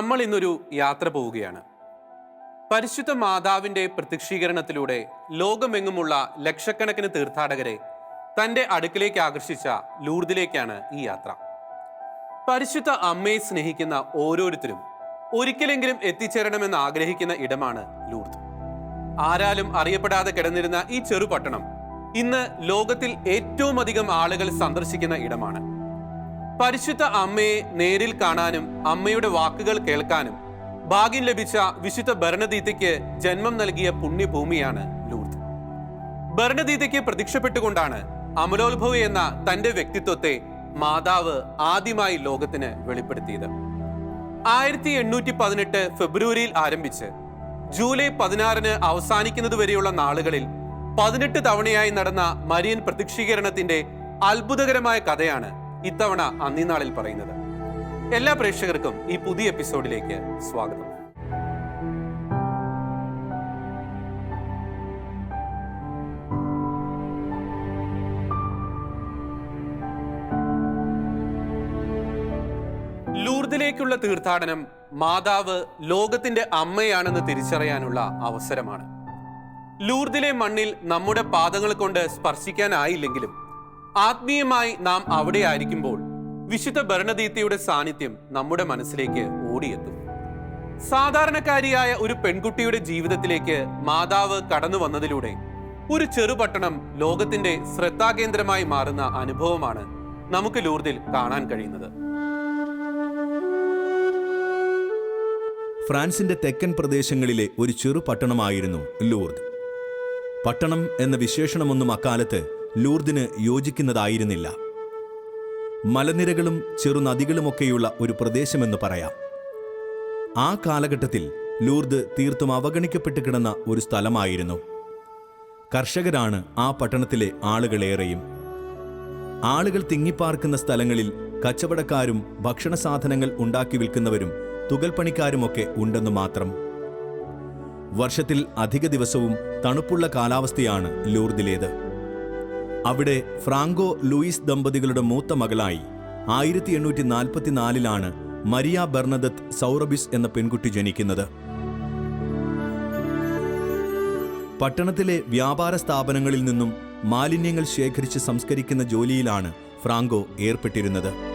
നമ്മൾ ഇന്നൊരു യാത്ര പോവുകയാണ്. പരിശുദ്ധ മാതാവിന്റെ പ്രത്യക്ഷീകരണത്തിലൂടെ ലോകമെങ്ങുമുള്ള ലക്ഷക്കണക്കിന് തീർത്ഥാടകരെ തന്റെ അടുക്കിലേക്ക് ആകർഷിച്ച ലൂർദിലേക്കാണ് ഈ യാത്ര. പരിശുദ്ധ അമ്മയെ സ്നേഹിക്കുന്ന ഓരോരുത്തരും ഒരിക്കലെങ്കിലും എത്തിച്ചേരണമെന്ന് ആഗ്രഹിക്കുന്ന ഇടമാണ് ലൂർദ്. ആരാലും അറിയപ്പെടാതെ കിടന്നിരുന്ന ഈ ചെറുപട്ടണം ഇന്ന് ലോകത്തിൽ ഏറ്റവും അധികം ആളുകൾ സന്ദർശിക്കുന്ന ഇടമാണ്. പരിശുദ്ധ അമ്മയെ നേരിൽ കാണാനും അമ്മയുടെ വാക്കുകൾ കേൾക്കാനും ഭാഗ്യം ലഭിച്ച വിശുദ്ധ ഭരണദീതയ്ക്ക് ജന്മം നൽകിയ പുണ്യഭൂമിയാണ് ലൂർദ്. ഭരണദീതയ്ക്ക് പ്രത്യക്ഷപ്പെട്ടുകൊണ്ടാണ് അമലോത്ഭവ് എന്ന തന്റെ വ്യക്തിത്വത്തെ മാതാവ് ആദ്യമായി ലോകത്തിന് വെളിപ്പെടുത്തിയത്. ആയിരത്തി എണ്ണൂറ്റി പതിനെട്ട് ഫെബ്രുവരിയിൽ ആരംഭിച്ച് ജൂലൈ പതിനാറിന് അവസാനിക്കുന്നത് വരെയുള്ള നാളുകളിൽ പതിനെട്ട് തവണയായി നടന്ന മരിയൻ പ്രത്യക്ഷീകരണത്തിന്റെ അത്ഭുതകരമായ കഥയാണ് ഇത്തവണ അന്നിനാളിൽ പറയുന്നത്. എല്ലാ പ്രേക്ഷകർക്കും ഈ പുതിയ എപ്പിസോഡിലേക്ക് സ്വാഗതം. ലൂർദിലേക്കുള്ള തീർത്ഥാടനം മാതാവ് ലോകത്തിന്റെ അമ്മയാണെന്ന് തിരിച്ചറിയാനുള്ള അവസരമാണ്. ലൂർദിലെ മണ്ണിൽ നമ്മുടെ പാദങ്ങൾ കൊണ്ട് സ്പർശിക്കാനായില്ലെങ്കിലും ആത്മീയമായി നാം അവിടെ ആയിരിക്കുമ്പോൾ വിശുദ്ധ ഭരണദീപ്തിയുടെ സാന്നിധ്യം നമ്മുടെ മനസ്സിലേക്ക് ഓടിയെത്തും. സാധാരണക്കാരിയായ ഒരു പെൺകുട്ടിയുടെ ജീവിതത്തിലേക്ക് മാതാവ് കടന്നു വന്നതിലൂടെ ഒരു ചെറുപട്ടണം ലോകത്തിന്റെ ശ്രദ്ധാകേന്ദ്രമായി മാറുന്ന അനുഭവമാണ് നമുക്ക് ലൂർദിൽ കാണാൻ കഴിയുന്നത്. ഫ്രാൻസിന്റെ തെക്കൻ പ്രദേശങ്ങളിലെ ഒരു ചെറു പട്ടണമായിരുന്നു ലൂർദ്. പട്ടണം എന്ന വിശേഷണമൊന്നും അക്കാലത്ത് ലൂർദിന് യോജിക്കുന്നതായിരുന്നില്ല. മലനിരകളും ചെറുനദികളുമൊക്കെയുള്ള ഒരു പ്രദേശമെന്ന് പറയാം. ആ കാലഘട്ടത്തിൽ ലൂർദ് തീർത്തും അവഗണിക്കപ്പെട്ട് കിടന്ന ഒരു സ്ഥലമായിരുന്നു. കർഷകരാണ് ആ പട്ടണത്തിലെ ആളുകളേറെയും. ആളുകൾ തിങ്ങിപ്പാർക്കുന്ന സ്ഥലങ്ങളിൽ കച്ചവടക്കാരും ഭക്ഷണ സാധനങ്ങൾ ഉണ്ടാക്കി വിൽക്കുന്നവരും തുകൽപ്പണിക്കാരുമൊക്കെ ഉണ്ടെന്നു മാത്രം. വർഷത്തിൽ അധിക ദിവസവും തണുപ്പുള്ള കാലാവസ്ഥയാണ് ലൂർദിലേത്. അവിടെ ഫ്രാങ്കോ ലൂയിസ് ദമ്പതികളുടെ മൂത്ത മകളായി ആയിരത്തി എണ്ണൂറ്റി നാൽപ്പത്തിനാലിലാണ് മരിയ ബെർണദത്ത് സൗറബിസ് എന്ന പെൺകുട്ടി ജനിക്കുന്നത്. പട്ടണത്തിലെ വ്യാപാര സ്ഥാപനങ്ങളിൽ നിന്നും മാലിന്യങ്ങൾ ശേഖരിച്ച് സംസ്കരിക്കുന്ന ജോലിയിലാണ് ഫ്രാങ്കോ ഏർപ്പെട്ടിരുന്നത്.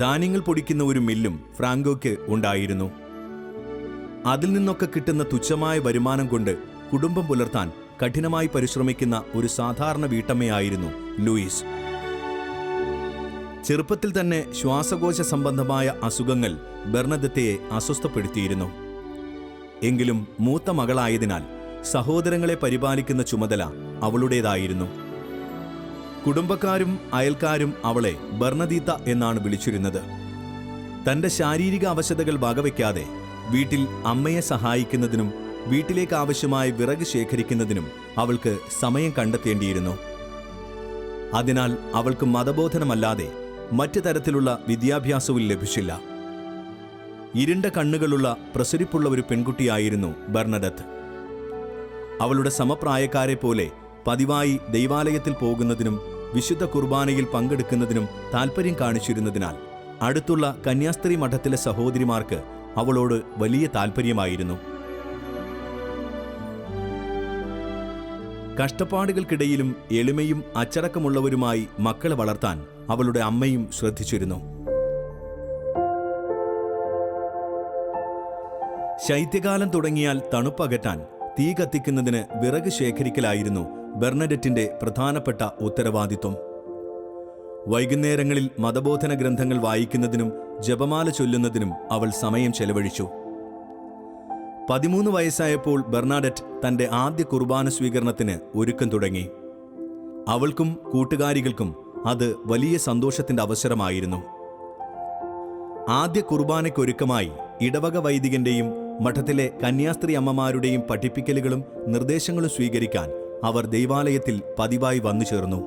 ധാന്യങ്ങൾ പൊടിക്കുന്ന ഒരു മില്ലും ഫ്രാങ്കോയ്ക്ക് ഉണ്ടായിരുന്നു. അതിൽ നിന്നൊക്കെ കിട്ടുന്ന തുച്ഛമായ വരുമാനം കൊണ്ട് കുടുംബം പുലർത്താൻ കഠിനമായി പരിശ്രമിക്കുന്ന ഒരു സാധാരണ വീട്ടമ്മയായിരുന്നു ലൂയിസ്. ചെറുപ്പത്തിൽ തന്നെ ശ്വാസകോശ സംബന്ധമായ അസുഖങ്ങൾ ബെർണദത്തയെ അസ്വസ്ഥപ്പെടുത്തിയിരുന്നു. എങ്കിലും മൂത്ത മകളായതിനാൽ സഹോദരങ്ങളെ പരിപാലിക്കുന്ന ചുമതല അവളുടേതായിരുന്നു. കുടുംബക്കാരും അയൽക്കാരും അവളെ ബർണദീത്ത എന്നാണ് വിളിച്ചിരുന്നത്. തന്റെ ശാരീരിക അവശതകൾ വകവയ്ക്കാതെ വീട്ടിൽ അമ്മയെ സഹായിക്കുന്നതിനും വീട്ടിലേക്ക് ആവശ്യമായ വിറക് ശേഖരിക്കുന്നതിനും അവൾക്ക് സമയം കണ്ടെത്തേണ്ടിയിരുന്നു. അതിനാൽ അവൾക്ക് മതബോധനമല്ലാതെ മറ്റു തരത്തിലുള്ള വിദ്യാഭ്യാസവും ലഭിച്ചില്ല. ഇരുണ്ട കണ്ണുകളുള്ള പ്രസരിപ്പുള്ള ഒരു പെൺകുട്ടിയായിരുന്നു ബർണഡത്ത് അവളുടെ സമപ്രായക്കാരെ പോലെ പതിവായി ദൈവാലയത്തിൽ പോകുന്നതിനും വിശുദ്ധ കുർബാനയിൽ പങ്കെടുക്കുന്നതിനും താൽപ്പര്യം കാണിച്ചിരുന്നതിനാൽ അടുത്തുള്ള കന്യാസ്ത്രീ മഠത്തിലെ സഹോദരിമാർക്ക് അവളോട് വലിയ താൽപ്പര്യമായിരുന്നു കഷ്ടപ്പാടുകൾക്കിടയിലും എളിമയും അച്ചടക്കമുള്ളവരുമായി മക്കളെ വളർത്താൻ അവളുടെ അമ്മയും ശ്രദ്ധിച്ചിരുന്നു. ശൈത്യകാലം തുടങ്ങിയാൽ തണുപ്പകറ്റാൻ തീ കത്തിക്കുന്നതിന് വിറക് ശേഖരിക്കലായിരുന്നു ബെർണഡറ്റിന്റെ പ്രധാനപ്പെട്ട ഉത്തരവാദിത്വം. വൈകുന്നേരങ്ങളിൽ മതബോധന ഗ്രന്ഥങ്ങൾ വായിക്കുന്നതിനും ജപമാല ചൊല്ലുന്നതിനും അവൾ സമയം ചെലവഴിച്ചു. പതിമൂന്ന് വയസ്സായപ്പോൾ ബെർണാഡറ്റ് തന്റെ ആദ്യ കുർബാന സ്വീകരണത്തിന് ഒരുക്കം തുടങ്ങി. അവൾക്കും കൂട്ടുകാരികൾക്കും അത് വലിയ സന്തോഷത്തിന്റെ അവസരമായിരുന്നു. ആദ്യ കുർബാനയ്ക്കൊരുക്കമായി ഇടവക വൈദികന്റെയും മഠത്തിലെ കന്യാസ്ത്രീ അമ്മമാരുടെയും പഠിപ്പിക്കലുകളും നിർദ്ദേശങ്ങളും സ്വീകരിക്കാൻ അവർ ദൈവാലയത്തിൽ പതിവായി വന്നു ചേർന്നു.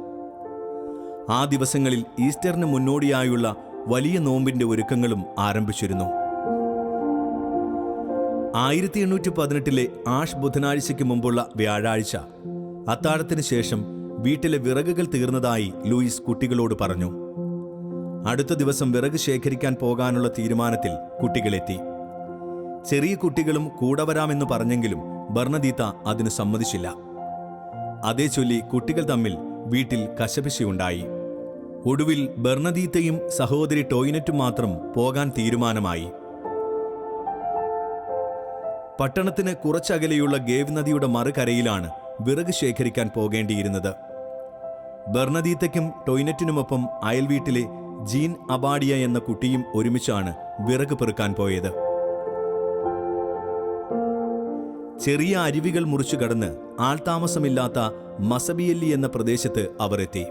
ആ ദിവസങ്ങളിൽ ഈസ്റ്ററിന് മുന്നോടിയായുള്ള വലിയ നോമ്പിന്റെ ഒരുക്കങ്ങളും ആരംഭിച്ചിരുന്നു. ആയിരത്തി എണ്ണൂറ്റി പതിനെട്ടിലെ ആഷ് ബുധനാഴ്ചയ്ക്ക് മുമ്പുള്ള വ്യാഴാഴ്ച അത്താഴത്തിന് ശേഷം വീട്ടിലെ വിറകുകൾ തീർന്നതായി ലൂയിസ് കുട്ടികളോട് പറഞ്ഞു. അടുത്ത ദിവസം വിറക് ശേഖരിക്കാൻ പോകാനുള്ള തീരുമാനത്തിൽ കുട്ടികളെത്തി ചെറിയ കുട്ടികളും കൂടെ വരാമെന്ന് പറഞ്ഞെങ്കിലും ബർണദീത്ത അതിന് സമ്മതിച്ചില്ല. അതേ ചൊല്ലി കുട്ടികൾ തമ്മിൽ വീട്ടിൽ കശപിശയുണ്ടായി. ഒടുവിൽ ബർണദീത്തയും സഹോദരി ടോയ്നറ്റും മാത്രം പോകാൻ തീരുമാനമായി. പട്ടണത്തിന് കുറച്ചകലെയുള്ള ഗേവ് നദിയുടെ മറുകരയിലാണ് വിറക് ശേഖരിക്കാൻ പോകേണ്ടിയിരുന്നത്. ബർണദീത്തയ്ക്കും ടോയ്നറ്റിനുമൊപ്പം അയൽവീട്ടിലെ ജീൻ അബാഡിയ എന്ന കുട്ടിയും ഒരുമിച്ചാണ് വിറക് പെറുക്കാൻ പോയത്. ചെറിയ അരുവികൾ മുറിച്ചു കടന്ന് ആൾതാമസമില്ലാത്ത മസബിയല്ലി എന്ന പ്രദേശത്ത് അവർ എത്തി.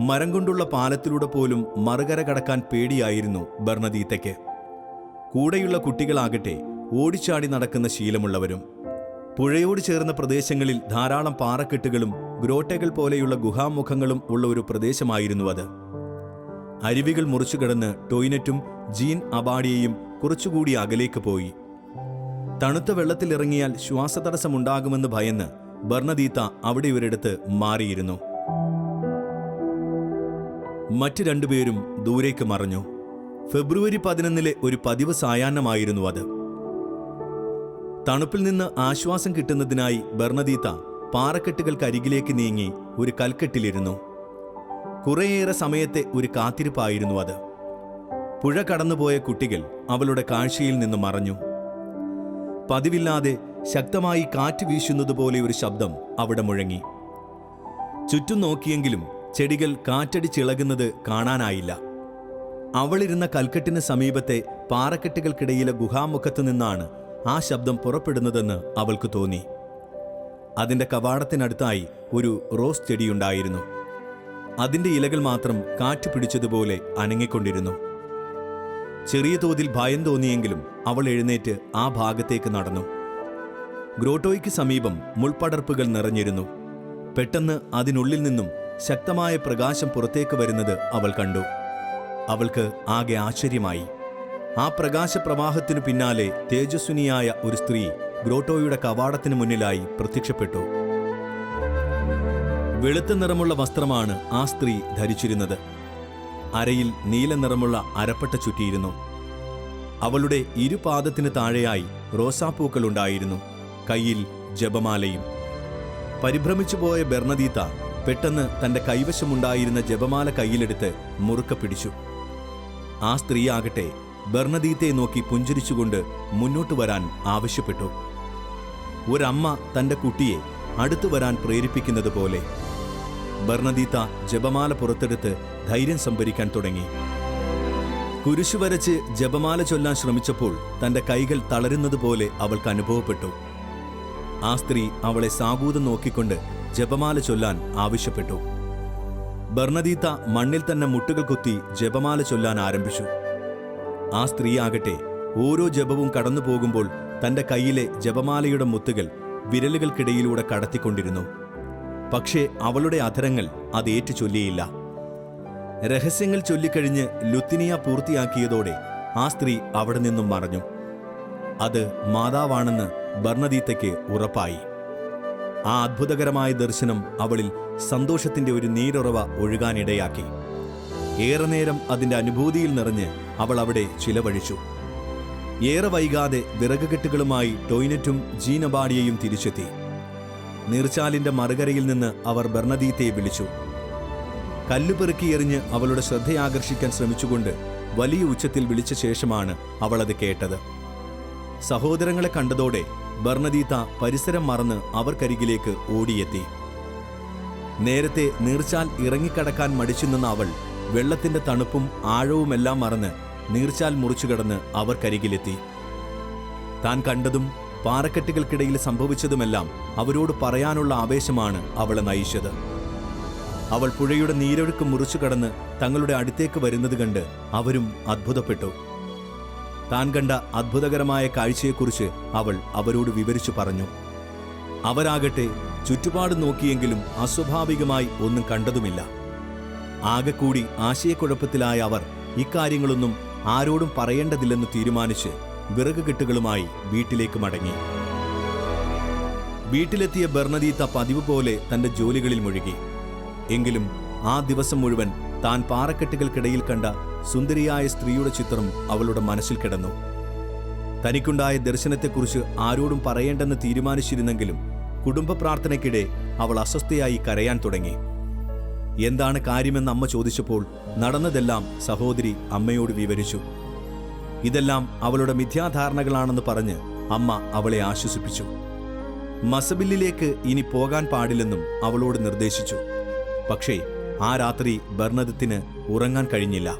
മരം കൊണ്ടുള്ള പാലത്തിലൂടെ പോലും മറുകര കടക്കാൻ പേടിയായിരുന്നു ബർണദീത്തയ്ക്ക്. കൂടെയുള്ള കുട്ടികളാകട്ടെ ഓടിച്ചാടി നടക്കുന്ന ശീലമുള്ളവരും പുഴയോട് ചേർന്ന പ്രദേശങ്ങളിൽ ധാരാളം പാറക്കെട്ടുകളും ഗ്രോട്ടകൾ പോലെയുള്ള ഗുഹാമുഖങ്ങളും ഉള്ള ഒരു പ്രദേശമായിരുന്നു അത്. അരുവികൾ മുറിച്ചു കടന്ന് ടോയ്നറ്റും ജീൻ അബാഡിയയും കുറച്ചുകൂടി അകലേക്ക് പോയി. തണുത്ത വെള്ളത്തിലിറങ്ങിയാൽ ശ്വാസതടസ്സമുണ്ടാകുമെന്ന് ഭയന്ന് ബർണദീത്ത അവിടെ ഒരിടത്ത് മാറിയിരുന്നു. മറ്റു രണ്ടുപേരും ദൂരേക്ക് മറഞ്ഞു. ഫെബ്രുവരി പതിനൊന്നിലെ ഒരു പതിവ് സായാഹ്നമായിരുന്നു അത്. തണുപ്പിൽ നിന്ന് ആശ്വാസം കിട്ടുന്നതിനായി ബർണദീത്ത പാറക്കെട്ടുകൾക്കരികിലേക്ക് നീങ്ങി ഒരു കൽക്കെട്ടിലിരുന്നു. കുറേയേറെ സമയത്തെ ഒരു കാത്തിരിപ്പായിരുന്നു അത്. പുഴ കടന്നുപോയ കുട്ടികൾ അവളുടെ കാഴ്ചയിൽ നിന്ന് മറഞ്ഞു. പതിവില്ലാതെ ശക്തമായി കാറ്റ് വീശുന്നതുപോലെ ഒരു ശബ്ദം അവിടെ മുഴങ്ങി. ചുറ്റും നോക്കിയെങ്കിലും ചെടികൾ കാറ്റടിച്ചിളകുന്നത് കാണാനായില്ല. അവളിരുന്ന കൽക്കെട്ടിന് സമീപത്തെ പാറക്കെട്ടുകൾക്കിടയിലെ ഗുഹാമുഖത്തു നിന്നാണ് ആ ശബ്ദം പുറപ്പെടുന്നതെന്ന് അവൾക്ക് തോന്നി. അതിന്റെ കവാടത്തിനടുത്തായി ഒരു റോസ് ചെടിയുണ്ടായിരുന്നു. അതിന്റെ ഇലകൾ മാത്രം കാറ്റ് പിടിച്ചതുപോലെ അനങ്ങിക്കൊണ്ടിരുന്നു. ചെറിയ തോതിൽ ഭയം തോന്നിയെങ്കിലും അവൾ എഴുന്നേറ്റ് ആ ഭാഗത്തേക്ക് നടന്നു. ഗ്രോട്ടോയ്ക്ക് സമീപം മുൾപടർപ്പുകൾ നിറഞ്ഞിരുന്നു. പെട്ടെന്ന് അതിനുള്ളിൽ നിന്നും ശക്തമായ പ്രകാശം പുറത്തേക്ക് വരുന്നത് അവൾ കണ്ടു. അവൾക്ക് ആകെ ആശ്ചര്യമായി. ആ പ്രകാശപ്രവാഹത്തിനു പിന്നാലെ തേജസ്വിനിയായ ഒരു സ്ത്രീ ഗ്രോട്ടോയുടെ കവാടത്തിന് മുന്നിലായി പ്രത്യക്ഷപ്പെട്ടു. വെളുത്ത നിറമുള്ള വസ്ത്രമാണ് ആ സ്ത്രീ ധരിച്ചിരുന്നത്. അരയിൽ നീല നിറമുള്ള അരപ്പട്ട ചുറ്റിയിരുന്നു. അവളുടെ ഇരുപാദത്തിന് താഴെയായി റോസാപ്പൂക്കൾ ഉണ്ടായിരുന്നു. കയ്യിൽ ജപമാലയും. പരിഭ്രമിച്ചുപോയ ബെർണദീത്ത പെട്ടെന്ന് തന്റെ കൈവശമുണ്ടായിരുന്ന ജപമാല കയ്യിലെടുത്ത് മുറുക്ക പിടിച്ചു. ആ സ്ത്രീയാകട്ടെ ബെർണദീത്തയെ നോക്കി പുഞ്ചിരിച്ചുകൊണ്ട് മുന്നോട്ട് വരാൻ ആവശ്യപ്പെട്ടു. ഒരമ്മ തന്റെ കുട്ടിയെ അടുത്തു വരാൻ പ്രേരിപ്പിക്കുന്നത് പോലെ ബർണദീത്ത ജപമാല പുറത്തെടുത്ത് ധൈര്യം സംഭരിക്കാൻ തുടങ്ങി. കുരിശു വരച്ച് ജപമാല ചൊല്ലാൻ ശ്രമിച്ചപ്പോൾ തന്റെ കൈകൾ തളരുന്നത് പോലെ അവൾക്ക് അനുഭവപ്പെട്ടു. ആ സ്ത്രീ അവളെ സാബൂതം നോക്കിക്കൊണ്ട് ജപമാല ചൊല്ലാൻ ആവശ്യപ്പെട്ടു. ബർണദീത്ത മണ്ണിൽ തന്നെ മുട്ടുകൾ കുത്തി ജപമാല ചൊല്ലാൻ ആരംഭിച്ചു. ആ സ്ത്രീ ആകട്ടെ ഓരോ ജപവും കടന്നു പോകുമ്പോൾ തന്റെ കൈയിലെ ജപമാലയുടെ മുത്തുകൾ വിരലുകൾക്കിടയിലൂടെ കടത്തിക്കൊണ്ടിരുന്നു. പക്ഷേ അവളുടെ അധരങ്ങൾ അത് ചൊല്ലിയില്ല രഹസ്യങ്ങൾ ചൊല്ലിക്കഴിഞ്ഞ് ലുത്തിനിയ പൂർത്തിയാക്കിയതോടെ ആ സ്ത്രീ അവിടെ നിന്നും മറഞ്ഞു. അത് മാതാവാണെന്ന് ബർണദീത്തയ്ക്ക് ഉറപ്പായി. ആ അത്ഭുതകരമായ ദർശനം അവളിൽ സന്തോഷത്തിന്റെ ഒരു നീരുറവ ഒഴുകാനിടയാക്കി. ഏറെ നേരം അതിന്റെ അനുഭൂതിയിൽ നിറഞ്ഞ് അവൾ അവിടെ ചിലവഴിച്ചു. ഏറെ വൈകാതെ വിറകുകെട്ടുകളുമായി ടോയ്ലറ്റും ജീനബാഡിയയും തിരിച്ചെത്തി. നീർച്ചാലിന്റെ മറുകരയിൽ നിന്ന് അവർ ബർണദീത്തയെ വിളിച്ചു. കല്ലുപെറുക്കി കല്ലുപെറുക്കിയെറിഞ്ഞ് അവളുടെ ശ്രദ്ധയാകർഷിക്കാൻ ശ്രമിച്ചുകൊണ്ട് വലിയ ഉച്ചത്തിൽ വിളിച്ച ശേഷമാണ് അവൾ അത് കേട്ടത്. സഹോദരങ്ങളെ കണ്ടതോടെ ബർണദീത്ത പരിസരം മറന്ന് അവർക്കരികിലേക്ക് ഓടിയെത്തി. നേരത്തെ നീർച്ചാൽ ഇറങ്ങിക്കടക്കാൻ മടിച്ചു നിന്ന അവൾ വെള്ളത്തിന്റെ തണുപ്പും ആഴവുമെല്ലാം മറന്ന് നീർച്ചാൽ മുറിച്ചുകടന്ന് അവർക്കരികിലെത്തി. താൻ കണ്ടതും പാറക്കെട്ടുകൾക്കിടയിൽ സംഭവിച്ചതുമെല്ലാം അവരോട് പറയാനുള്ള ആവേശമാണ് അവളെ നയിച്ചത്. അവൾ പുഴയുടെ നീരൊഴുക്ക് മുറിച്ചു കടന്ന് തങ്ങളുടെ അടുത്തേക്ക് വരുന്നത് കണ്ട് അവരും അത്ഭുതപ്പെട്ടു. താൻ കണ്ട അത്ഭുതകരമായ കാഴ്ചയെക്കുറിച്ച് അവൾ അവരോട് വിവരിച്ചു പറഞ്ഞു. അവരാകട്ടെ ചുറ്റുപാട് നോക്കിയെങ്കിലും അസ്വാഭാവികമായി ഒന്നും കണ്ടതുമില്ല. ആകെക്കൂടി ആശയക്കുഴപ്പത്തിലായ അവർ ഇക്കാര്യങ്ങളൊന്നും ആരോടും പറയേണ്ടതില്ലെന്ന് തീരുമാനിച്ച് വിറക് കെട്ടുകളുമായി വീട്ടിലേക്ക് മടങ്ങി. വീട്ടിലെത്തിയ ബെർണദീത്ത പതിവ് പോലെ തന്റെ ജോലികളിൽ മുഴുകി. എങ്കിലും ആ ദിവസം മുഴുവൻ താൻ പാറക്കെട്ടുകൾക്കിടയിൽ കണ്ട സുന്ദരിയായ സ്ത്രീയുടെ ചിത്രം അവളുടെ മനസ്സിൽ കിടന്നു. തനിക്കുണ്ടായ ദർശനത്തെക്കുറിച്ച് ആരോടും പറയേണ്ടെന്ന് തീരുമാനിച്ചിരുന്നെങ്കിലും കുടുംബ പ്രാർത്ഥനയ്ക്കിടെ അവൾ അസ്വസ്ഥയായി കരയാൻ തുടങ്ങി. എന്താണ് കാര്യമെന്ന് അമ്മ ചോദിച്ചപ്പോൾ നടന്നതെല്ലാം സഹോദരി അമ്മയോട് വിവരിച്ചു. ഇതെല്ലാം അവളുടെ മിഥ്യാധാരണകളാണെന്ന് പറഞ്ഞ് അമ്മ അവളെ ആശ്വസിപ്പിച്ചു. മസബില്ലിലേക്ക് ഇനി പോകാൻ പാടില്ലെന്നും അവളോട് നിർദ്ദേശിച്ചു. പക്ഷേ ആ രാത്രി ബർണദത്തിന് ഉറങ്ങാൻ കഴിഞ്ഞില്ല.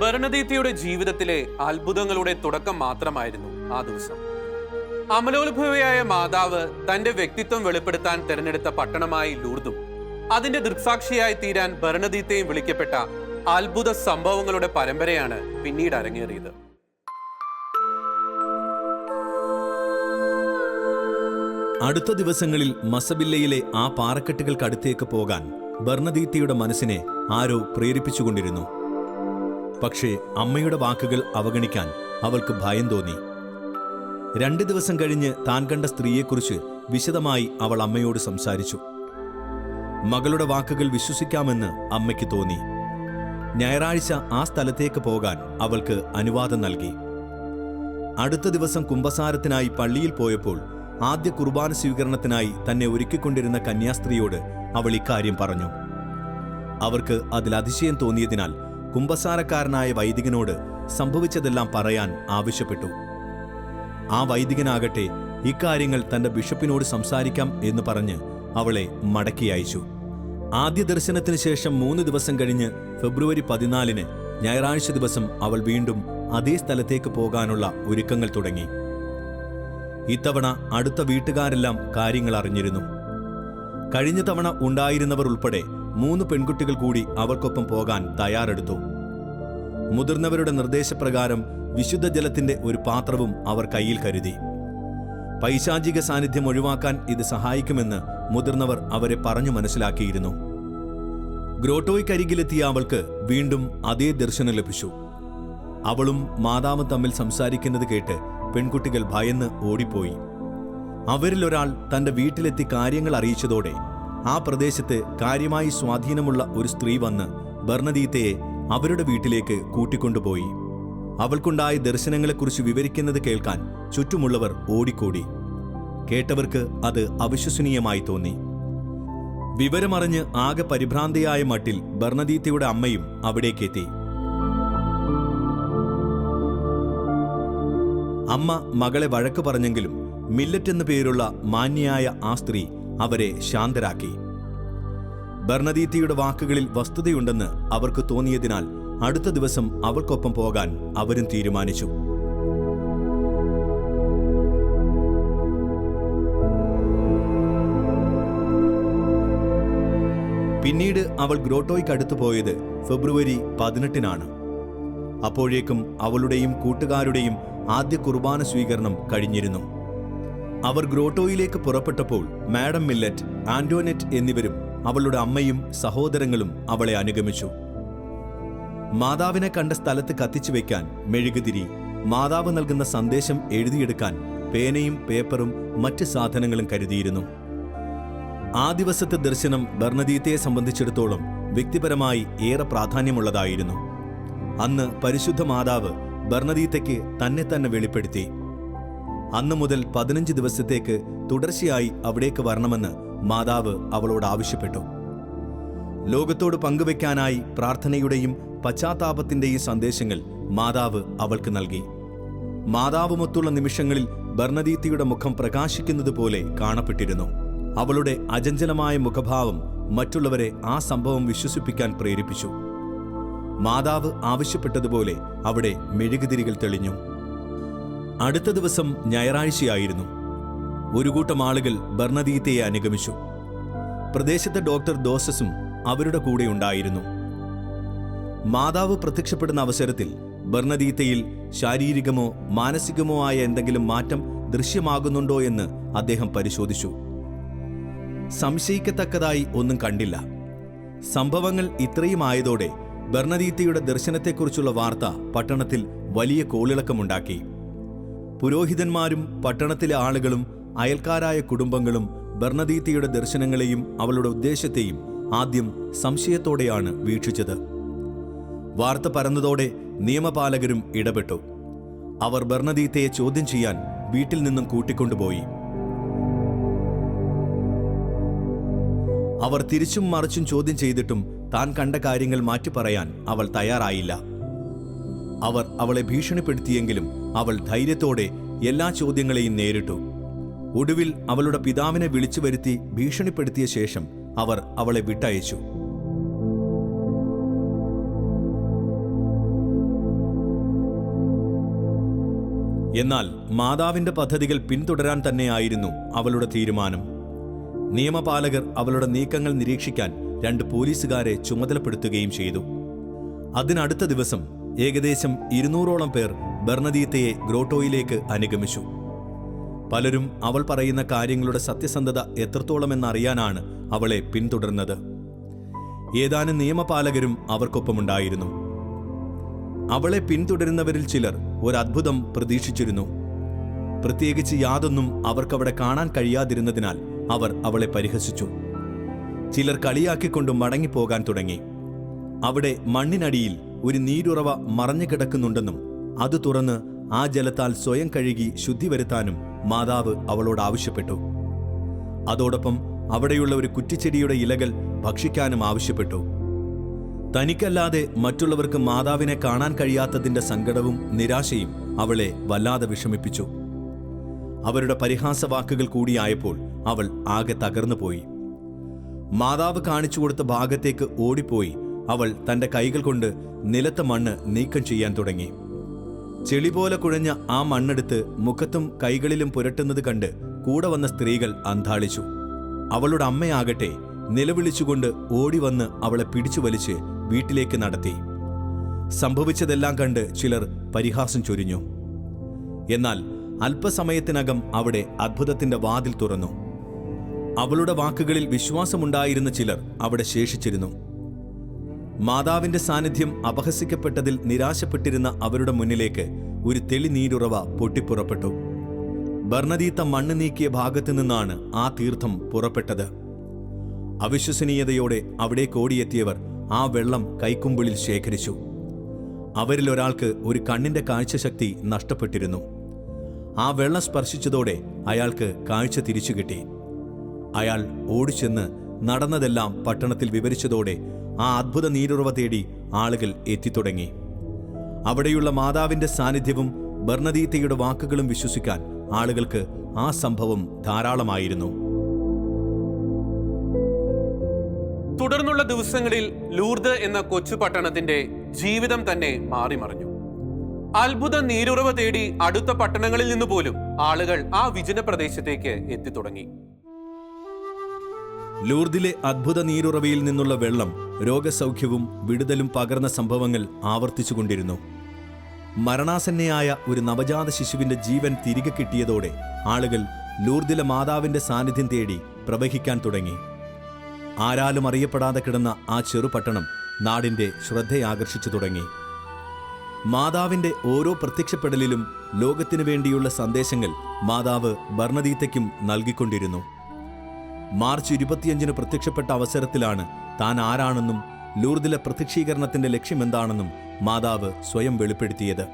ഭരണദീപ്തിയുടെ ജീവിതത്തിലെ അത്ഭുതങ്ങളുടെ തുടക്കം മാത്രമായിരുന്നു ആ ദിവസം. അമലോത്ഭവയായ മാതാവ് തന്റെ വ്യക്തിത്വം വെളിപ്പെടുത്താൻ തിരഞ്ഞെടുത്ത പട്ടണമായി ലൂർദും അതിന്റെ ദൃക്സാക്ഷിയായി തീരാൻ ഭരണദീത്തയും വിളിക്കപ്പെട്ട അത്ഭുത സംഭവങ്ങളുടെ പരമ്പരയാണ് പിന്നീട് അരങ്ങേറിയത്. അടുത്ത ദിവസങ്ങളിൽ മസബില്ലയിലെ ആ പാറക്കെട്ടുകൾക്കടുത്തേക്ക് പോകാൻ ഭർണദീത്തയുടെ മനസ്സിനെ ആരോ പ്രേരിപ്പിച്ചുകൊണ്ടിരുന്നു. പക്ഷേ അമ്മയുടെ വാക്കുകൾ അവഗണിക്കാൻ അവൾക്ക് ഭയം തോന്നി. രണ്ട് ദിവസം കഴിഞ്ഞ് താൻ കണ്ട സ്ത്രീയെക്കുറിച്ച് വിശദമായി അവൾ അമ്മയോട് സംസാരിച്ചു. മകളുടെ വാക്കുകൾ വിശ്വസിക്കാമെന്ന് അമ്മയ്ക്ക് തോന്നി. ഞായറാഴ്ച ആ സ്ഥലത്തേക്ക് പോകാൻ അവൾക്ക് അനുവാദം നൽകി. അടുത്ത ദിവസം കുംഭസാരത്തിനായി പള്ളിയിൽ പോയപ്പോൾ ആദ്യ കുർബാന സ്വീകരണത്തിനായി തന്നെ ഒരുക്കിക്കൊണ്ടിരുന്ന കന്യാസ്ത്രീയോട് അവൾ ഇക്കാര്യം പറഞ്ഞു. അവർക്ക് അതിൽ അതിശയം തോന്നിയതിനാൽ കുംഭസാരക്കാരനായ വൈദികനോട് സംഭവിച്ചതെല്ലാം പറയാൻ ആവശ്യപ്പെട്ടു. ആ വൈദികനാകട്ടെ ഇക്കാര്യങ്ങൾ തന്റെ ബിഷപ്പിനോട് സംസാരിക്കാം എന്ന് പറഞ്ഞ് അവളെ മടക്കി അയച്ചു. ആദ്യ ദർശനത്തിന് ശേഷം മൂന്ന് ദിവസം കഴിഞ്ഞ് ഫെബ്രുവരി പതിനാലിന് ഞായറാഴ്ച ദിവസം അവൾ വീണ്ടും അതേ സ്ഥലത്തേക്ക് പോകാനുള്ള ഒരുക്കങ്ങൾ തുടങ്ങി. ഇത്തവണ അടുത്ത വീട്ടുകാരെല്ലാം കാര്യങ്ങൾ അറിഞ്ഞിരുന്നു. കഴിഞ്ഞ തവണ ഉണ്ടായിരുന്നവർ ഉൾപ്പെടെ മൂന്ന് പെൺകുട്ടികൾ കൂടി അവർക്കൊപ്പം പോകാൻ തയ്യാറെടുത്തു. മുതിർന്നവരുടെ നിർദ്ദേശപ്രകാരം വിശുദ്ധ ജലത്തിന്റെ ഒരു പാത്രവും അവർ കയ്യിൽ കരുതി. പൈശാചിക സാന്നിധ്യം ഒഴിവാക്കാൻ ഇത് സഹായിക്കുമെന്ന് മുതിർന്നവർ അവരെ പറഞ്ഞു മനസ്സിലാക്കിയിരുന്നു. ഗ്രോട്ടോയ്ക്കരികിലെത്തിയ അവൾക്ക് വീണ്ടും അതേ ദർശനം ലഭിച്ചു. അവളും മാതാവും തമ്മിൽ സംസാരിക്കുന്നത് കേട്ട് പെൺകുട്ടികൾ ഭയന്ന് ഓടിപ്പോയി. അവരിലൊരാൾ തന്റെ വീട്ടിലെത്തി കാര്യങ്ങൾ അറിയിച്ചതോടെ ആ പ്രദേശത്ത് കാര്യമായി സ്വാധീനമുള്ള ഒരു സ്ത്രീ വന്ന് ബർണദീത്തയെ അവരുടെ വീട്ടിലേക്ക് കൂട്ടിക്കൊണ്ടുപോയി. അവൾക്കുണ്ടായ ദർശനങ്ങളെക്കുറിച്ച് വിവരിക്കുന്നത് കേൾക്കാൻ ചുറ്റുമുള്ളവർ ഓടിക്കൂടി. കേട്ടവർക്ക് അത് അവിശ്വസനീയമായി തോന്നി. വിവരമറിഞ്ഞ് ആകെ പരിഭ്രാന്തിയായ മട്ടിൽ ബർണദീത്തയുടെ അമ്മയും അവിടേക്കെത്തി. അമ്മ മകളെ വഴക്ക് പറഞ്ഞെങ്കിലും മില്ലറ്റ് എന്നു പേരുള്ള മാന്യയായ ആ സ്ത്രീ അവരെ ശാന്തരാക്കി. ഭർണദീത്തയുടെ വാക്കുകളിൽ വസ്തുതയുണ്ടെന്ന് അവർക്ക് തോന്നിയതിനാൽ അടുത്ത ദിവസം അവൾക്കൊപ്പം പോകാൻ അവരും തീരുമാനിച്ചു. പിന്നീട് അവൾ ഗ്രോട്ടോയ്ക്കടുത്ത് പോയത് ഫെബ്രുവരി പതിനെട്ടിനാണ്. അപ്പോഴേക്കും അവളുടെയും കൂട്ടുകാരുടെയും ആദ്യ കുർബാന സ്വീകരണം കഴിഞ്ഞിരുന്നു. അവർ ഗ്രോട്ടോയിലേക്ക് പുറപ്പെട്ടപ്പോൾ മാഡം മില്ലറ്റ് ആന്റോനെറ്റ് എന്നിവരും അവളുടെ അമ്മയും സഹോദരങ്ങളും അവളെ അനുഗമിച്ചു. മാതാവിനെ കണ്ട സ്ഥലത്ത് കത്തിച്ചു വയ്ക്കാൻ മെഴുകുതിരി. മാതാവ് നൽകുന്ന സന്ദേശം എഴുതിയെടുക്കാൻ പേനയും പേപ്പറും മറ്റ് സാധനങ്ങളും കരുതിയിരുന്നു. ആ ദിവസത്തെ ദർശനം ബർണദീത്തയെ സംബന്ധിച്ചിടത്തോളം വ്യക്തിപരമായി ഏറെ പ്രാധാന്യമുള്ളതായിരുന്നു. അന്ന് പരിശുദ്ധ മാതാവ് ബർണദീത്തയ്ക്ക് തന്നെ തന്നെ വെളിപ്പെടുത്തി. അന്നു മുതൽ പതിനഞ്ച് ദിവസത്തേക്ക് തുടർച്ചയായി അവിടേക്ക് വരണമെന്ന് മാതാവ് അവളോട് ആവശ്യപ്പെട്ടു. ലോകത്തോട് പങ്കുവെക്കാനായി പ്രാർത്ഥനയുടെയും പശ്ചാത്താപത്തിന്റെയും സന്ദേശങ്ങൾ മാതാവ് അവൾക്ക് നൽകി. മാതാവുമൊത്തുള്ള നിമിഷങ്ങളിൽ ബർണദീത്തിയുടെ മുഖം പ്രകാശിക്കുന്നത് പോലെ കാണപ്പെട്ടിരുന്നു. അവളുടെ അചഞ്ചലമായ മുഖഭാവം മറ്റുള്ളവരെ ആ സംഭവം വിശ്വസിപ്പിക്കാൻ പ്രേരിപ്പിച്ചു. മാതാവ് ആവശ്യപ്പെട്ടതുപോലെ അവിടെ മെഴുകുതിരികൾ തെളിഞ്ഞു. അടുത്ത ദിവസം ഞായറാഴ്ചയായിരുന്നു. ഒരു കൂട്ടം ആളുകൾ ബർണദീത്തയെ അനുഗമിച്ചു. പ്രദേശത്തെ ഡോക്ടർ ദോസസും അവരുടെ കൂടെ ഉണ്ടായിരുന്നു. മാതാവ് പ്രത്യക്ഷപ്പെടുന്ന അവസരത്തിൽ ബർണദീത്തയിൽ ശാരീരികമോ മാനസികമോ ആയ എന്തെങ്കിലും മാറ്റം ദൃശ്യമാകുന്നുണ്ടോ എന്ന് അദ്ദേഹം പരിശോധിച്ചു. സംശയിക്കത്തക്കതായി ഒന്നും കണ്ടില്ല. സംഭവങ്ങൾ ഇത്രയും ആയതോടെ ബർണദീത്തയുടെ ദർശനത്തെക്കുറിച്ചുള്ള വാർത്ത പട്ടണത്തിൽ വലിയ കോളിളക്കമുണ്ടാക്കി. പുരോഹിതന്മാരും പട്ടണത്തിലെ ആളുകളും അയൽക്കാരായ കുടുംബങ്ങളും ബർണദീത്തയുടെ ദർശനങ്ങളെയും അവളുടെ ഉദ്ദേശത്തെയും ആദ്യം സംശയത്തോടെയാണ് വീക്ഷിച്ചത്. വാർത്ത പരന്നതോടെ നിയമപാലകരും ഇടപെട്ടു. അവർ ബർണദീത്തയെ ചോദ്യം ചെയ്യാൻ വീട്ടിൽ നിന്നും കൂട്ടിക്കൊണ്ടുപോയി. അവർ തിരിച്ചും മറിച്ചും ചോദ്യം ചെയ്തിട്ടും താൻ കണ്ട കാര്യങ്ങൾ മാറ്റി പറയാൻ അവൾ തയ്യാറായില്ല. അവർ അവളെ ഭീഷണിപ്പെടുത്തിയെങ്കിലും അവൾ ധൈര്യത്തോടെ എല്ലാ ചോദ്യങ്ങളെയും നേരിട്ടു. ഒടുവിൽ അവളുടെ പിതാവിനെ വിളിച്ചു വരുത്തി ഭീഷണിപ്പെടുത്തിയ ശേഷം അവർ അവളെ വിട്ടയച്ചു. എന്നാൽ മാതാവിന്റെ പദ്ധതികൾ പിന്തുടരാൻ തന്നെയായിരുന്നു അവളുടെ തീരുമാനം. നിയമപാലകർ അവളുടെ നീക്കങ്ങൾ നിരീക്ഷിക്കാൻ രണ്ട് പോലീസുകാരെ ചുമതലപ്പെടുത്തുകയും ചെയ്തു. അതിനടുത്ത ദിവസം ഏകദേശം ഇരുന്നൂറോളം പേർ ബർണദീത്തയെ ഗ്രോട്ടോയിലേക്ക് അനുഗമിച്ചു. പലരും അവൾ പറയുന്ന കാര്യങ്ങളുടെ സത്യസന്ധത എത്രത്തോളമെന്നറിയാനാണ് അവളെ പിന്തുടർന്നത്. ഏതാനും നിയമപാലകരും അവർക്കൊപ്പമുണ്ടായിരുന്നു. അവളെ പിന്തുടരുന്നവരിൽ ചിലർ ഒരു അത്ഭുതം പ്രതീക്ഷിച്ചിരുന്നു. പ്രത്യേകിച്ച് യാതൊന്നും അവർക്കവിടെ കാണാൻ കഴിയാതിരുന്നതിനാൽ അവർ അവളെ പരിഹസിച്ചു. ചിലർ കളിയാക്കിക്കൊണ്ട് മടങ്ങിപ്പോകാൻ തുടങ്ങി. അവിടെ മണ്ണിനടിയിൽ ഒരു നീരുറവ മറഞ്ഞു കിടക്കുന്നുണ്ടെന്നും അത് തുറന്ന് ആ ജലത്താൽ സ്വയം കഴുകി ശുദ്ധി വരുത്താനും മാതാവ് അവളോട് ആവശ്യപ്പെട്ടു. അതോടൊപ്പം അവിടെയുള്ള ഒരു കുറ്റിച്ചെടിയുടെ ഇലകൾ ഭക്ഷിക്കാനും ആവശ്യപ്പെട്ടു. തനിക്കല്ലാതെ മറ്റുള്ളവർക്ക് മാതാവിനെ കാണാൻ കഴിയാത്തതിന്റെ സങ്കടവും നിരാശയും അവളെ വല്ലാതെ വിഷമിപ്പിച്ചു. അവരുടെ പരിഹാസവാക്കുകൾ കൂടിയായപ്പോൾ അവൾ ആകെ തകർന്നുപോയി. മാതാവ് കാണിച്ചു കൊടുത്ത ഭാഗത്തേക്ക് ഓടിപ്പോയി അവൾ തന്റെ കൈകൾ കൊണ്ട് നിലത്തെ മണ്ണ് നീക്കം ചെയ്യാൻ തുടങ്ങി. ചെളി പോലെ കുഴഞ്ഞ ആ മണ്ണെടുത്ത് മുഖത്തും കൈകളിലും പുരട്ടുന്നത് കണ്ട് കൂടെ വന്ന സ്ത്രീകൾ അന്താളിച്ചു അവളുടെ അമ്മയാകട്ടെ നിലവിളിച്ചുകൊണ്ട് ഓടി വന്ന് അവളെ പിടിച്ചു വലിച്ച് വീട്ടിലേക്ക് നടത്തി. സംഭവിച്ചതെല്ലാം കണ്ട് ചിലർ പരിഹാസം ചൊരിഞ്ഞു. എന്നാൽ അല്പസമയത്തിനകം അവിടെ അത്ഭുതത്തിന്റെ വാതിൽ തുറന്നു. അവളുടെ വാക്കുകളിൽ വിശ്വാസമുണ്ടായിരുന്ന ചിലർ അവിടെ ശേഷിച്ചിരുന്നു. മാതാവിന്റെ സാന്നിധ്യം അപഹസിക്കപ്പെട്ടതിൽ നിരാശപ്പെട്ടിരുന്ന അവരുടെ മുന്നിലേക്ക് ഒരു തെളിനീരുറവ പൊട്ടിപ്പുറപ്പെട്ടു. ബർണദീത്ത മണ്ണ് നീക്കിയ ഭാഗത്തു നിന്നാണ് ആ തീർത്ഥം പുറപ്പെട്ടത്. അവിശ്വസനീയതയോടെ അവിടെ ഓടിയെത്തിയവർ ആ വെള്ളം കൈക്കുമ്പിളിൽ ശേഖരിച്ചു. അവരിൽ ഒരാൾക്ക് ഒരു കണ്ണിന്റെ കാഴ്ചശക്തി നഷ്ടപ്പെട്ടിരുന്നു. ആ വെള്ളം സ്പർശിച്ചതോടെ അയാൾക്ക് കാഴ്ച തിരിച്ചു കിട്ടി. അയാൾ ഓടിച്ചെന്ന് നടന്നതെല്ലാം പട്ടണത്തിൽ വിവരിച്ചതോടെ ആ അത്ഭുത നീരുറവ തേടി ആളുകൾ എത്തിത്തുടങ്ങി. അവിടെയുള്ള മാതാവിന്റെ സാന്നിധ്യവും ബർണദീത്തയുടെ വാക്കുകളും വിശ്വസിക്കാൻ ആളുകൾക്ക് ആ സംഭവം ധാരാളമായിരുന്നു. തുടർന്നുള്ള ദിവസങ്ങളിൽ ലൂർദ് എന്ന കൊച്ചു പട്ടണത്തിന്റെ ജീവിതം തന്നെ മാറിമറിഞ്ഞു അത്ഭുത നീരുറവ് തേടി അടുത്ത പട്ടണങ്ങളിൽ നിന്ന് പോലും ആളുകൾ ആ വിജന പ്രദേശത്തേക്ക് എത്തിത്തുടങ്ങി. ലൂർദിലെ അത്ഭുത നീരുറവയിൽ നിന്നുള്ള വെള്ളം രോഗസൗഖ്യവും വിടുതലും പകർന്ന സംഭവങ്ങൾ ആവർത്തിച്ചുകൊണ്ടിരുന്നു. മരണാസന്നയായ ഒരു നവജാത ശിശുവിന്റെ ജീവൻ തിരികെ കിട്ടിയതോടെ ആളുകൾ ലൂർദിലെ മാതാവിന്റെ സാന്നിധ്യം തേടി പ്രവഹിക്കാൻ തുടങ്ങി. ആരാലും അറിയപ്പെടാതെ കിടന്ന ആ ചെറുപട്ടണം നാടിന്റെ ശ്രദ്ധയാകർഷിച്ചു തുടങ്ങി. മാതാവിന്റെ ഓരോ പ്രത്യക്ഷപ്പെടലിലും ലോകത്തിനു വേണ്ടിയുള്ള സന്ദേശങ്ങൾ മാതാവ് ബർണദീത്തയ്ക്കും നൽകിക്കൊണ്ടിരുന്നു. മാർച്ച് ഇരുപത്തിയഞ്ചിന് പ്രത്യക്ഷപ്പെട്ട അവസരത്തിലാണ് താൻ ആരാണെന്നും ലൂർദിലെ പ്രത്യക്ഷീകരണത്തിന്റെ ലക്ഷ്യമെന്താണെന്നും മാതാവ് സ്വയം വെളിപ്പെടുത്തിയത്.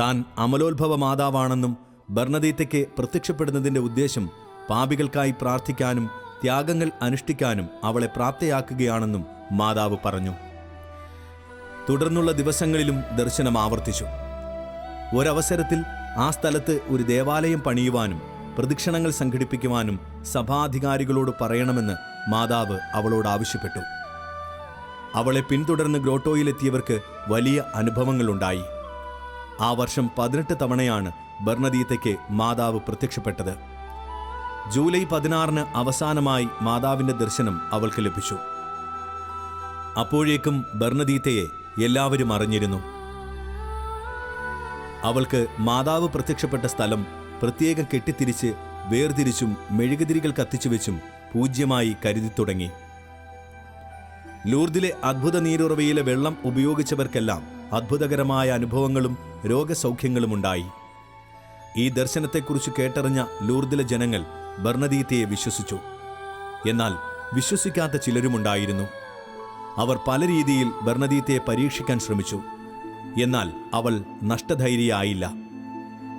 താൻ അമലോത്ഭവ മാതാവാണെന്നും ബർണദീത്തയ്ക്ക് പ്രത്യക്ഷപ്പെടുന്നതിന്റെ ഉദ്ദേശം പാപികൾക്കായി പ്രാർത്ഥിക്കാനും ത്യാഗങ്ങൾ അനുഷ്ഠിക്കാനും അവളെ പ്രാപ്തയാക്കുകയാണെന്നും മാതാവ് പറഞ്ഞു. തുടർന്നുള്ള ദിവസങ്ങളിലും ദർശനം ആവർത്തിച്ചു. ഒരവസരത്തിൽ ആ സ്ഥലത്ത് ഒരു ദേവാലയം പണിയുവാനും പ്രദക്ഷിണങ്ങൾ സംഘടിപ്പിക്കുവാനും സഭാധികാരികളോട് പറയണമെന്ന് മാതാവ് അവളോട് ആവശ്യപ്പെട്ടു. അവളെ പിന്തുടർന്ന് ഗ്രോട്ടോയിലെത്തിയവർക്ക് വലിയ അനുഭവങ്ങളുണ്ടായി. ആ വർഷം പതിനെട്ട് തവണയാണ് ബർണദീത്തയ്ക്ക് മാതാവ് പ്രത്യക്ഷപ്പെട്ടത്. ജൂലൈ പതിനാറിന് അവസാനമായി മാതാവിന്റെ ദർശനം അവൾക്ക് ലഭിച്ചു. അപ്പോഴേക്കും ബർണദീത്തയെ എല്ലാവരും അറിഞ്ഞിരുന്നു. അവൾക്ക് മാതാവ് പ്രത്യക്ഷപ്പെട്ട സ്ഥലം പ്രത്യേകം കെട്ടിത്തിരിച്ച് വേർതിരിച്ചും മെഴുകുതിരികൾ കത്തിച്ചു വെച്ചും പൂജ്യമായി കരുതി തുടങ്ങി. ലൂർദിലെ അത്ഭുത നീരുറവയിലെ വെള്ളം ഉപയോഗിച്ചവർക്കെല്ലാം അത്ഭുതകരമായ അനുഭവങ്ങളും രോഗസൗഖ്യങ്ങളുമുണ്ടായി. ഈ ദർശനത്തെക്കുറിച്ച് കേട്ടറിഞ്ഞ ലൂർദിലെ ജനങ്ങൾ ബർണദീത്തയെ വിശ്വസിച്ചു. എന്നാൽ വിശ്വസിക്കാത്ത ചിലരുമുണ്ടായിരുന്നു. അവർ പല രീതിയിൽ ബർണദീത്തയെ പരീക്ഷിക്കാൻ ശ്രമിച്ചു. എന്നാൽ അവൾ നഷ്ടധൈര്യയായില്ല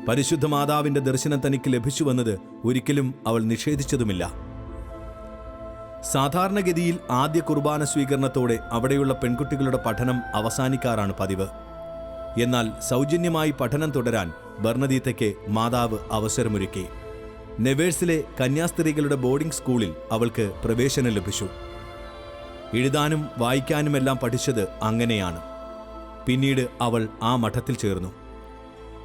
പരിശുദ്ധ മാതാവിന്റെ ദർശനം തനിക്ക് ലഭിച്ചുവെന്നത് ഒരിക്കലും അവൾ നിഷേധിച്ചതുമില്ല. സാധാരണഗതിയിൽ ആദ്യ കുർബാന സ്വീകരണത്തോടെ അവിടെയുള്ള പെൺകുട്ടികളുടെ പഠനം അവസാനിക്കാറാണ് പതിവ്. എന്നാൽ സൗജന്യമായി പഠനം തുടരാൻ ബർണദീത്തയ്ക്ക് മാതാവ് അവസരമൊരുക്കി. നെവേഴ്സിലെ കന്യാസ്ത്രീകളുടെ ബോർഡിംഗ് സ്കൂളിൽ അവൾക്ക് പ്രവേശനം ലഭിച്ചു. എഴുതാനും വായിക്കാനുമെല്ലാം പഠിച്ചത് അങ്ങനെയാണ്. പിന്നീട് അവൾ ആ മഠത്തിൽ ചേർന്നു.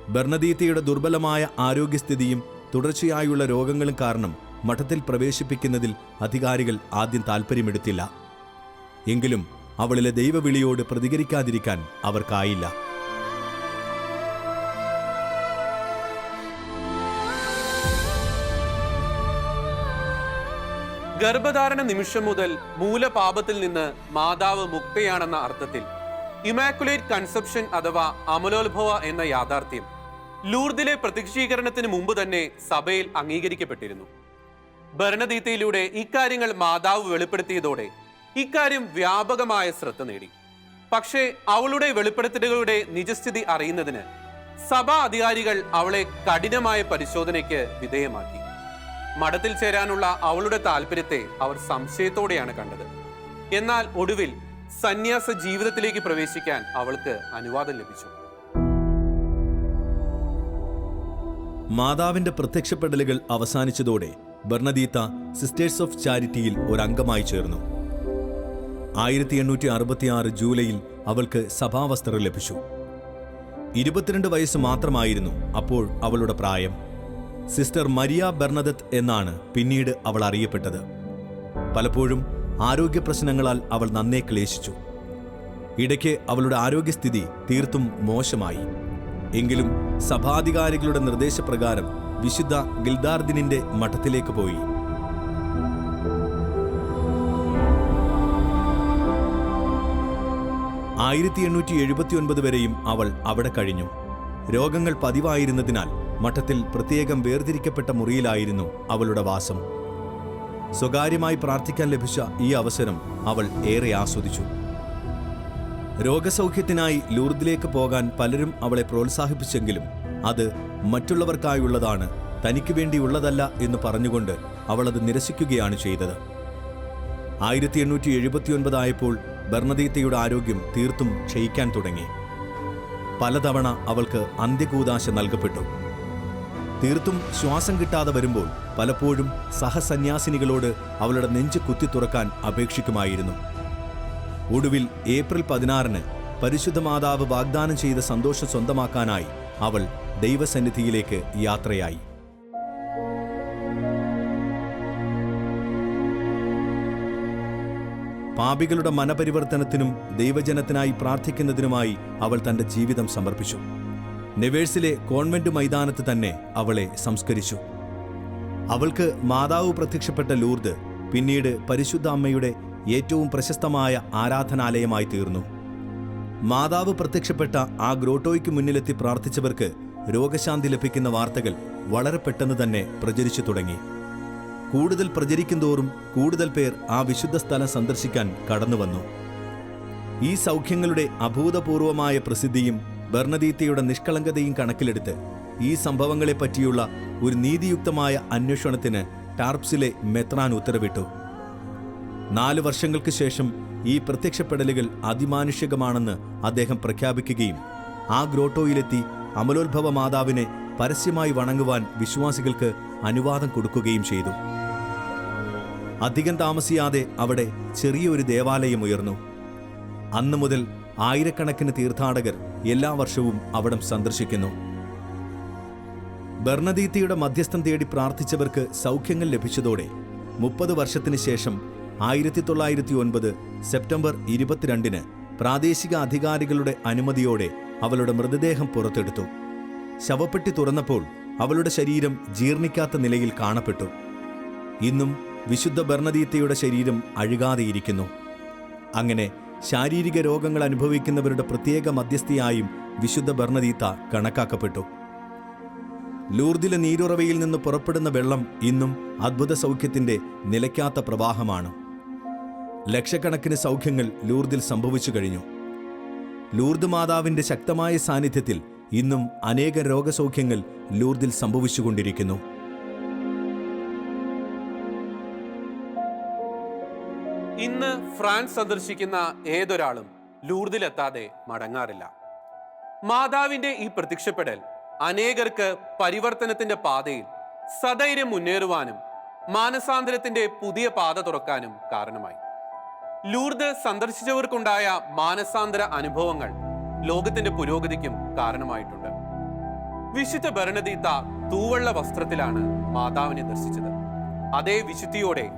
ബർണദീത്തയുടെ ദുർബലമായ ആരോഗ്യസ്ഥിതിയും തുടർച്ചയായുള്ള രോഗങ്ങളും കാരണം മഠത്തിൽ പ്രവേശിപ്പിക്കുന്നതിൽ അധികാരികൾ ആദ്യം താൽപ്പര്യമെടുത്തില്ല. എങ്കിലും അവളിലെ ദൈവവിളിയോട് പ്രതികരിക്കാതിരിക്കാൻ അവർക്കായില്ല. ഗർഭധാരണ നിമിഷം മുതൽ മൂലപാപത്തിൽ നിന്ന് മാതാവ് മുക്തയാണെന്ന അർത്ഥത്തിൽ. ഇമാക്കുലേറ്റ് കൺസെപ്ഷൻ അഥവാ അമലോത്ഭവ എന്ന യാഥാർത്ഥ്യം ലൂർദിലെ പ്രത്യക്ഷീകരണത്തിന് മുമ്പ് തന്നെ സഭയിൽ അംഗീകരിക്കപ്പെട്ടിരുന്നു. ഭരണതീത്തയിലൂടെ ഇക്കാര്യങ്ങൾ മാതാവ് വെളിപ്പെടുത്തിയതോടെ ഇക്കാര്യം വ്യാപകമായ ശ്രദ്ധ നേടി. പക്ഷേ അവളുടെ വെളിപ്പെടുത്തലുകളുടെ നിജസ്ഥിതി അറിയുന്നതിന് സഭാ അധികാരികൾ അവളെ കഠിനമായ പരിശോധനയ്ക്ക് വിധേയമാക്കി. മഠത്തിൽ ചേരാനുള്ള അവളുടെ താല്പര്യത്തെ അവർ സംശയത്തോടെയാണ് കണ്ടത്. എന്നാൽ ഒടുവിൽ സന്യാസ ജീവിതത്തിലേക്ക് പ്രവേശിക്കാൻ അവൾക്ക് അനുവാദം ലഭിച്ചു. മാതാവിന്റെ പ്രത്യക്ഷപ്പെടലുകൾ അവസാനിച്ചതോടെ ബർണദീത്ത സിസ്റ്റേഴ്സ് ഓഫ് ചാരിറ്റിയിൽ ഒരംഗമായി ചേർന്നു. ആയിരത്തി എണ്ണൂറ്റി അറുപത്തിയാറ് ജൂലൈയിൽ അവൾക്ക് സഭാവസ്ത്രം ലഭിച്ചു. ഇരുപത്തിരണ്ട് വയസ്സ് മാത്രമായിരുന്നു അപ്പോൾ അവളുടെ പ്രായം. സിസ്റ്റർ മരിയ ബെർണദത്ത് എന്നാണ് പിന്നീട് അവൾ അറിയപ്പെട്ടത്. പലപ്പോഴും ആരോഗ്യ പ്രശ്നങ്ങളാൽ അവൾ നന്നേ ക്ലേശിച്ചു. ഇടയ്ക്ക് അവളുടെ ആരോഗ്യസ്ഥിതി തീർത്തും മോശമായി. എങ്കിലും സഭാധികാരികളുടെ നിർദ്ദേശപ്രകാരം വിശുദ്ധ ഗിൽദാർദിനിന്റെ മഠത്തിലേക്ക് പോയി. ആയിരത്തി എണ്ണൂറ്റി എഴുപത്തിയൊൻപത് വരെയും അവൾ അവിടെ കഴിഞ്ഞു. രോഗങ്ങൾ പതിവായിരുന്നതിനാൽ മഠത്തിൽ പ്രത്യേകം വേർതിരിക്കപ്പെട്ട മുറിയിലായിരുന്നു അവളുടെ വാസം. സ്വകാര്യമായി പ്രാർത്ഥിക്കാൻ ലഭിച്ച ഈ അവസരം അവൾ ഏറെ ആസ്വദിച്ചു. രോഗസൗഖ്യത്തിനായി ലൂർദിലേക്ക് പോകാൻ പലരും അവളെ പ്രോത്സാഹിപ്പിച്ചെങ്കിലും അത് മറ്റുള്ളവർക്കായുള്ളതാണ് തനിക്ക് വേണ്ടിയുള്ളതല്ല എന്ന് പറഞ്ഞുകൊണ്ട് അവളത് നിരസിക്കുകയാണ് ചെയ്തത്. ആയിരത്തി എണ്ണൂറ്റി എഴുപത്തിയൊൻപതായപ്പോൾ ബർണദീത്തയുടെ ആരോഗ്യം തീർത്തും ക്ഷയിക്കാൻ തുടങ്ങി. പലതവണ അവൾക്ക് അന്ത്യകൂതാശ നൽകപ്പെട്ടു. തീർത്തും ശ്വാസം കിട്ടാതെ വരുമ്പോൾ പലപ്പോഴും സഹസന്യാസിനികളോട് അവളുടെ നെഞ്ച് കുത്തി തുറക്കാൻ അപേക്ഷിക്കുമായിരുന്നു. ഒടുവിൽ ഏപ്രിൽ പതിനാറിന് പരിശുദ്ധ മാതാവ് വാഗ്ദാനം ചെയ്ത സന്തോഷം സ്വന്തമാക്കാനായി അവൾ ദൈവസന്നിധിയിലേക്ക് യാത്രയായി. പാപികളുടെ മനപരിവർത്തനത്തിനും ദൈവജനത്തിനായി പ്രാർത്ഥിക്കുന്നതിനുമായി അവൾ തന്റെ ജീവിതം സമർപ്പിച്ചു. നെവേഴ്സിലെ കോൺവെന്റ് മൈതാനത്ത് തന്നെ അവളെ സംസ്കരിച്ചു. അവൾക്ക് മാതാവ് പ്രത്യക്ഷപ്പെട്ട ലൂർദ് പിന്നീട് പരിശുദ്ധ അമ്മയുടെ ഏറ്റവും പ്രശസ്തമായ ആരാധനാലയമായി തീർന്നു. മാതാവ് പ്രത്യക്ഷപ്പെട്ട ആ ഗ്രോട്ടോയ്ക്ക് മുന്നിലെത്തി പ്രാർത്ഥിച്ചവർക്ക് രോഗശാന്തി ലഭിക്കുന്ന വാർത്തകൾ വളരെ പെട്ടെന്ന് തന്നെ പ്രചരിച്ചു തുടങ്ങി. കൂടുതൽ പ്രചരിക്കുന്തോറും കൂടുതൽ പേർ ആ വിശുദ്ധ സ്ഥലം സന്ദർശിക്കാൻ കടന്നുവന്നു. ഈ സൗഖ്യങ്ങളുടെ അഭൂതപൂർവമായ പ്രസിദ്ധിയും ബർണദീത്തയുടെ നിഷ്കളങ്കതയും കണക്കിലെടുത്ത് ഈ സംഭവങ്ങളെപ്പറ്റിയുള്ള ഒരു നീതിയുക്തമായ അന്വേഷണത്തിന് ടാർപ്സിലെ മെത്രാൻ ഉത്തരവിട്ടു. നാല് വർഷങ്ങൾക്ക് ശേഷം ഈ പ്രത്യക്ഷപ്പെടലുകൾ അതിമാനുഷികമാണെന്ന് അദ്ദേഹം പ്രഖ്യാപിക്കുകയും ആ ഗ്രോട്ടോയിലെത്തി അമലോത്ഭവ മാതാവിനെ പരസ്യമായി വണങ്ങുവാൻ വിശ്വാസികൾക്ക് അനുവാദം കൊടുക്കുകയും ചെയ്തു. അധികം താമസിയാതെ അവിടെ ചെറിയൊരു ദേവാലയം ഉയർന്നു. അന്നു മുതൽ ആയിരക്കണക്കിന് തീർത്ഥാടകർ എല്ലാ വർഷവും അവിടം സന്ദർശിക്കുന്നു. ബർണദീത്തിയുടെ മധ്യസ്ഥം തേടി പ്രാർത്ഥിച്ചവർക്ക് സൗഖ്യങ്ങൾ ലഭിച്ചതോടെ മുപ്പത് വർഷത്തിന് ശേഷം ആയിരത്തി തൊള്ളായിരത്തി ഒൻപത് സെപ്റ്റംബർ ഇരുപത്തിരണ്ടിന് പ്രാദേശിക അധികാരികളുടെ അനുമതിയോടെ അവളുടെ മൃതദേഹം പുറത്തെടുത്തു. ശവപ്പെട്ടി തുറന്നപ്പോൾ അവളുടെ ശരീരം ജീർണിക്കാത്ത നിലയിൽ കാണപ്പെട്ടു. ഇന്നും വിശുദ്ധ ബർണദീത്തയുടെ ശരീരം അഴുകാതെയിരിക്കുന്നു. അങ്ങനെ ശാരീരിക രോഗങ്ങൾ അനുഭവിക്കുന്നവരുടെ പ്രത്യേക മധ്യസ്ഥയായും വിശുദ്ധ ഭർണദീത്ത കണക്കാക്കപ്പെട്ടു. ലൂർദിലെ നീരുറവയിൽ നിന്ന് പുറപ്പെടുന്ന വെള്ളം ഇന്നും അത്ഭുത സൗഖ്യത്തിന്റെ നിലയ്ക്കാത്ത പ്രവാഹമാണ്. ലക്ഷക്കണക്കിന് സൗഖ്യങ്ങൾ ലൂർദിൽ സംഭവിച്ചു കഴിഞ്ഞു. ലൂർദ് മാതാവിന്റെ ശക്തമായ സാന്നിധ്യത്തിൽ ഇന്നും അനേക രോഗസൗഖ്യങ്ങൾ ലൂർദിൽ സംഭവിച്ചുകൊണ്ടിരിക്കുന്നു. ഇന്ന് ഫ്രാൻസ് സന്ദർശിക്കുന്ന ഏതൊരാളും ലൂർദിലെത്താതെ മടങ്ങാറില്ല. മാതാവിന്റെ ഈ പ്രത്യക്ഷപ്പെടൽ അനേകർക്ക് പരിവർത്തനത്തിന്റെ പാതയിൽ സധൈര്യം മുന്നേറുവാനും മാനസാന്തരത്തിന്റെ പുതിയ പാത തുറക്കാനും കാരണമായി. ലൂർദ് സന്ദർശിച്ചവർക്കുണ്ടായ മാനസാന്തര അനുഭവങ്ങൾ ലോകത്തിന്റെ പുരോഗതിക്കും കാരണമായിട്ടുണ്ട്. വിശുദ്ധ ഭരണതീത്ത തൂവള്ള വസ്ത്രത്തിലാണ് മാതാവിനെ ദർശിച്ചത്. അതേ വിശുദ്ധിയോടെ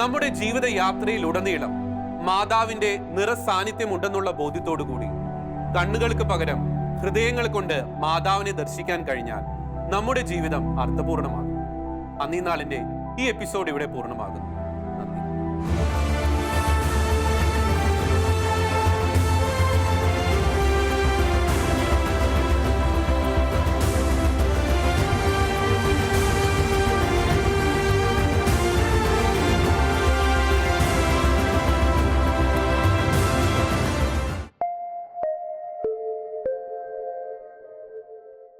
നമ്മുടെ ജീവിത യാത്രയിലുടനീളം മാതാവിന്റെ നിറസാന്നിധ്യം ഉണ്ടെന്നുള്ള ബോധ്യത്തോടു കൂടി കണ്ണുകൾക്ക് പകരം ഹൃദയങ്ങൾ കൊണ്ട് മാതാവിനെ ദർശിക്കാൻ കഴിഞ്ഞാൽ നമ്മുടെ ജീവിതം അർത്ഥപൂർണമാകും. അന്നീ നാളിന്റെ ഈ എപ്പിസോഡ് ഇവിടെ പൂർണമാകുന്നു.